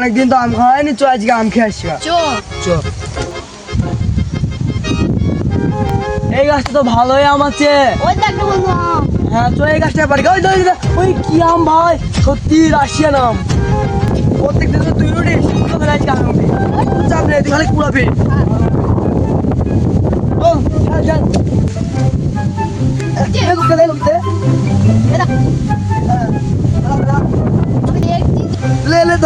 অনেকদিন তো আম খাওয়া হয়নি চ আজকে আম খেয়ে আসছি চ। এই গাছটা তো ভালোই আম আছে। ওই তো বন্ধু আম। হ্যাঁ তো এই গাছটা পারি ওই ওই ওই কি আম ভাই? সত্যি রাশিয়ান আম। প্রত্যেক দিন তো তুই উঠিস তো ফেলে আজকে আম উঠি। চাপ নেই তুই খালি কুড়াবি। চল চল চল। এই ঘুরতে দে,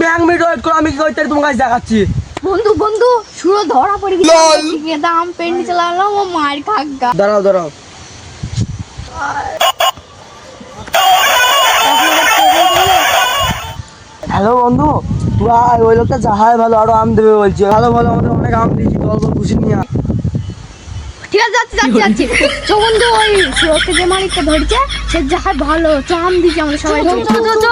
ওয়েট করো আমি কি করতে পারি তোমার কাছে দেখাচ্ছি। বন্ধু বন্ধু শুরু ধরা পড়ে গেছে। দাম পেন্টি চালালাম ও মার খাগা। দাঁড়াও দাঁড়াও। হ্যালো বন্ধু তুই আয়, ওই লোকটা যাহাই ভালো আরও আম দেবে বলছে। ভালো ভালো আমাদের অনেক আম দিয়েছি তো অল্প খুশি নিয়ে ঠিক আছে যাচ্ছি যাচ্ছি যাচ্ছি। চো বন্ধু ওই সুরক্ষা যে মালিকটা ধরছে সে যাহার ভালো চো আম দিচ্ছে আমরা সবাই। চো চো চো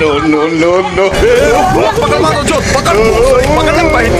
no, no, no, no. Pakalma, Jod! Pakalma! Pakalma, Pai!